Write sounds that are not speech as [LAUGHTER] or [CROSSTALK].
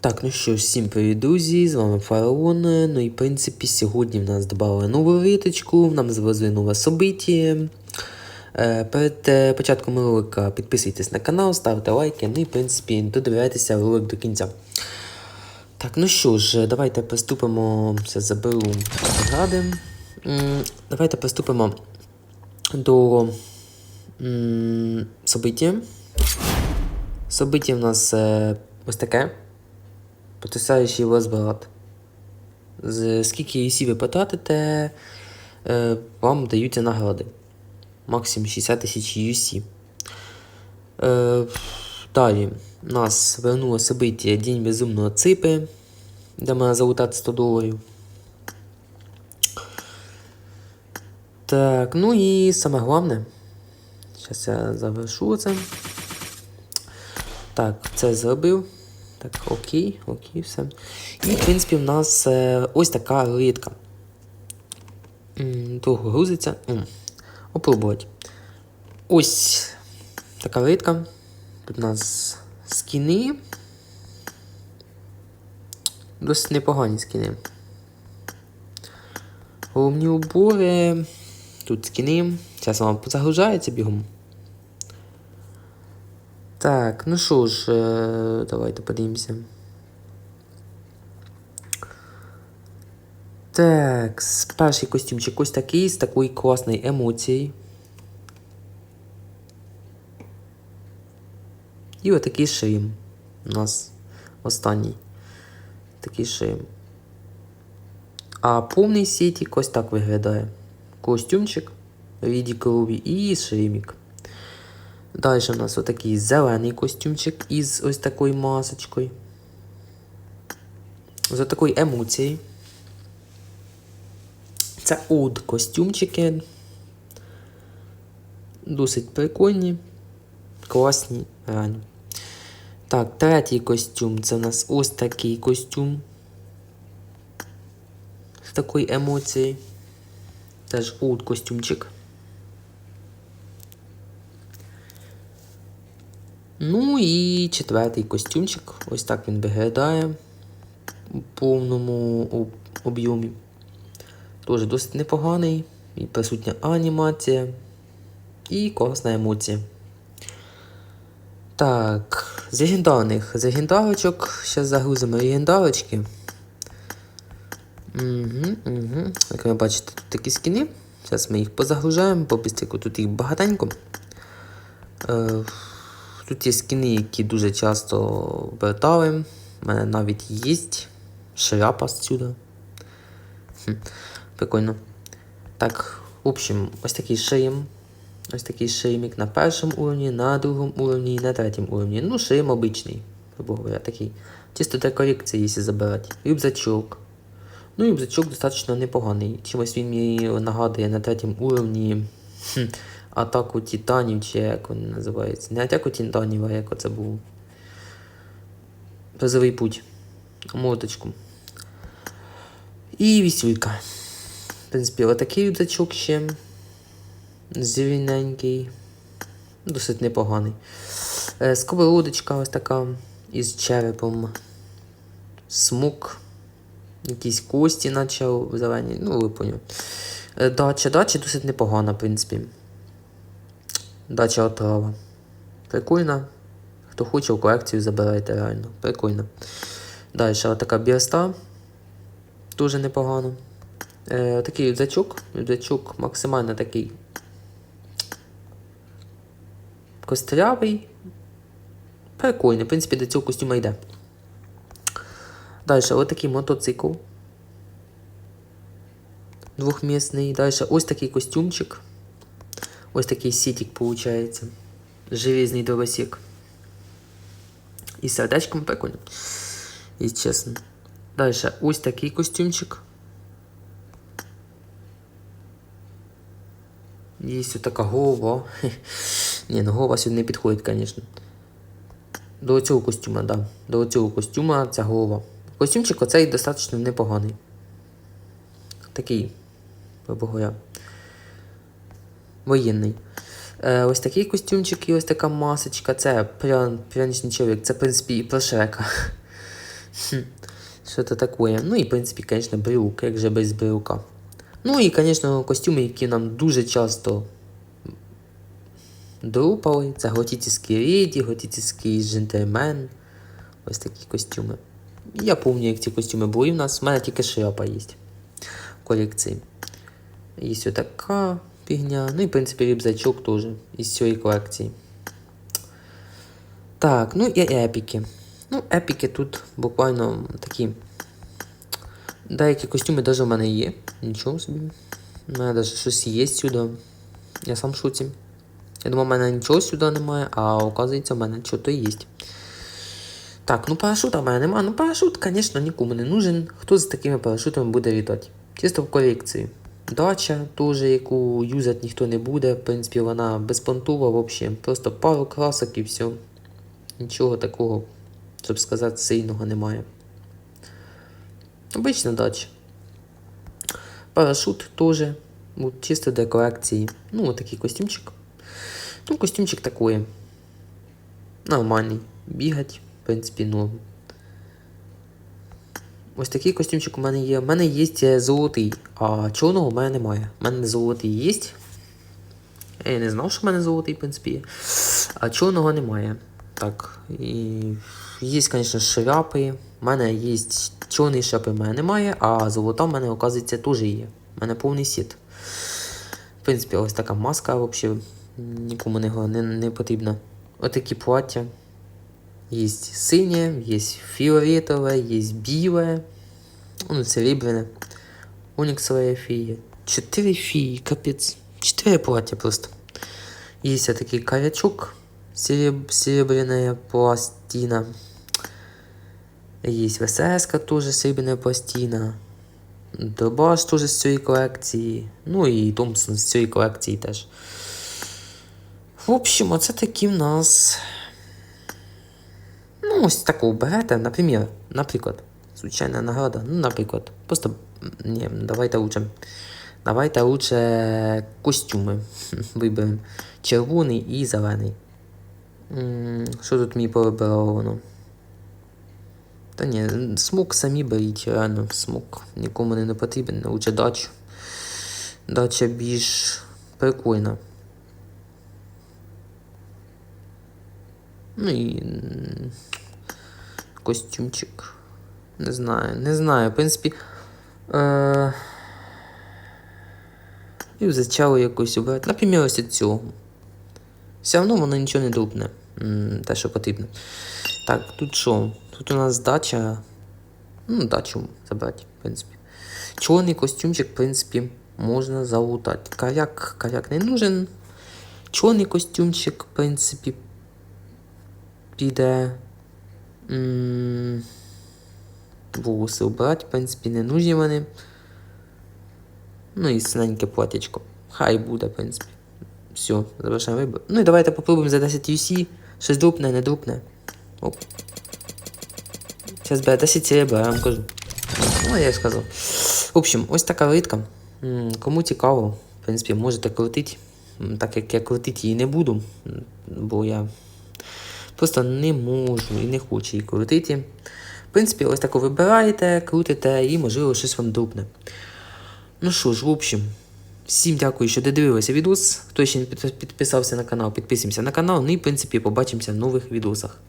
Так, ну що всім привіт, друзі, з вами Фараон. Ну і в принципі, сьогодні в нас додали нову риточку, нам завезли нове собиття. Е, перед е, початком ролика підписуйтесь на канал, ставте лайки, ну і в принципі додивляйтеся ролик до кінця. Так, ну що ж, давайте приступимо. Все заберу награди. Давайте приступимо до собиття. Собиття в нас е, ось таке. Потрясаючий розбират. З скільки UC ви потратите, е, вам даються награди. Максимум 60 тисяч UC. Е, далі у нас вернуло собиття День безумного ципи, де можна залутати 100 доларів. Так, ну і саме головне. Зараз я завершу це. Так, це зробив. Так, окей, окей, все. І, в принципі, в нас е, ось така ритка. Довго грузиться. Опробувати. Ось така ритка. Тут у нас скіни. Досить непогані скіни. Головні убори. Тут скіни. Зараз вам загружається бігом. Так, ну що ж, е, давайте подивимося. Так, перший костюмчик ось такий, з такою класною емоцією. І отакий шим. У нас останній. Такий шим. А повний сітік ось так виглядає. Костюмчик віді і шимік. Далі у нас отакий зелений костюмчик із ось такою масочкою. З такою емоцією. Це оld костюмчики. Досить прикольні. Класні, реально. Так, третій костюм. Це у нас ось такий костюм. З такою емоцією. Теж old костюмчик. Ну і четвертий костюмчик. Ось так він виглядає у повному об- об'ємі. Теж досить непоганий. І присутня анімація. І класна емоція. Так, з легендарних. З легендарочок. Зараз загрузимо легендарочки. Угу, угу. Як ви бачите, тут такі скіни. Зараз ми їх позагружаємо, по бістрику тут їх багатенько. Е, Тут є скіни, які дуже часто вертали. У мене навіть є шляпа зсюди. Хм, Прикольно. Так, в общем, ось такий шиєм. Ось такий шиймик на першому уровні, на другому уровні і на третьому уровні. Ну, шиєм обичний, грубо говоря, такий. Чисто для корекції, якщо забирати. Рюкзачок. Ну, рюкзачок достатньо непоганий. Чимось він мені нагадує на третьому уровні. Хм, атаку титанів, чи як він називається. Не атаку титанів, а як оце був. Призовий путь. Моточку. І вісюлька. В принципі, отакий рюкзачок ще. Зелененький. Досить непоганий. Е, Сковородочка ось така із черепом. Смук. Якісь кості, наче зелені. Ну, ви поняли. Е, Дача, дача досить непогана, в принципі. Дача отрава. Прикольно. Хто хоче в колекцію забирайте реально. Прикольно. Далі така бірста. Дуже непогано. Е, такий рюкзачок. Рюкзачок максимально такий. Кострявий. Прикольний. В принципі, до цього костюма йде. Далі отакий мотоцикл. Двохмісний. Далі ось такий костюмчик. Ось такий сітік виходить. Железний дровосік. І сердечком прикольно. І чесно. Далі ось такий костюмчик. Є ось така голова. [LAUGHS] Ні, ну голова сюди не підходить, звісно. До цього костюма, да. До цього костюма ця голова. Костюмчик оцей достатньо непоганий. Такий, говоря, воєнний. Е, ось такий костюмчик і ось така масочка. Це прян, пряничний чоловік. Це, в принципі, і про Шрека. Що-то такое. Ну і, в принципі, звісно, брюк, як же без брюка. Ну і, звісно, костюми, які нам дуже часто друпали. Це готический леді, готический джентльмен. Ось такі костюми. Я пам'ятаю, як ці костюми були в нас. У мене тільки шляпа є в колекції. Є ось така фігня. Ну і, в принципі, рюкзачок теж із цієї колекції. Так, ну і епіки. Ну, епіки тут буквально такі. Деякі костюми навіть у мене є. Нічого собі. У мене навіть щось є сюди. Я сам в шоці. Я думав, у мене нічого сюди немає, а оказується, у мене щось є. Так, ну парашута в мене немає. Ну парашут, звісно, нікому не нужен. Хто з такими парашутами буде літати? Чисто в колекції. Дача теж, яку юзати ніхто не буде. В принципі, вона безпонтова взагалі. Просто пару красок і все. Нічого такого, щоб сказати, сильного немає. Обична дача. Парашут теж. Чисто для колекції. Ну, от такий костюмчик. Ну, костюмчик такой. Нормальний. Бігать, в принципі, ну. Ось такий костюмчик у мене є. У мене є золотий, а чорного у мене немає. У мене золотий є. Я не знав, що в мене золотий, в принципі. А чорного немає. Так. І є, звісно, шляпи. У мене є чорний шляпи, в мене немає, а золота в мене, оказується, теж є. У мене повний сіт. В принципі, ось така маска взагалі нікому не, не, не потрібна. Отакі плаття. Є синє, є фіолетове, є біле, ну, серебряне. Оніксовая фія. Чотири фії, капець. Чотири плаття просто. Є такий корячок, сереб... серебряная пластина. Есть ВСС тоже серебряная пластина. Дробаш теж з цієї колекції. Ну і Томпсон з цієї колекції теж. В общем, оце такі в нас. Ну, ось таку берете, наприклад, наприклад, звичайна награда. Ну, наприклад, просто. Ні, давайте лучше. Давайте лучше костюми [LAUGHS] виберемо. Червоний і зелений. Що тут мені повибирало воно? Та ні, смок самі беріть, реально, смок. Нікому не потрібен, лучше дачу. Дача більш прикольна. Ну і костюмчик. Не знаю, не знаю. В принципі. Е... І взачало якось обрати. Наприклад, цього. Все одно воно нічого не дупне. Те, що потрібно. Так, тут що? Тут у нас дача. Ну, дачу забрати, в принципі. Чорний костюмчик, в принципі, можна залутати. Коряк, коряк не нужен. Чорний костюмчик, в принципі, піде. Волоси обрати, в принципі, не нужні вони. Ну і синеньке платячко. Хай буде, в принципі. Все, завершаємо вибір. Ну і давайте попробуємо за 10 UC. Щось друпне, не друпне. Оп. Зараз буде 10 серебра, я вам кажу. Ну, я ж сказав. В общем, ось така ритка. Кому цікаво, в принципі, можете крутити. Так як я крутити її не буду, бо я просто не можу і не хочу її крутити. В принципі, ось таку вибираєте, крутите і, можливо, щось вам друпне. Ну що ж, в общем, всім дякую, що додивилися відос. Хто ще не підписався на канал, підписуємося на канал. Ну і, в принципі, побачимося в нових відосах.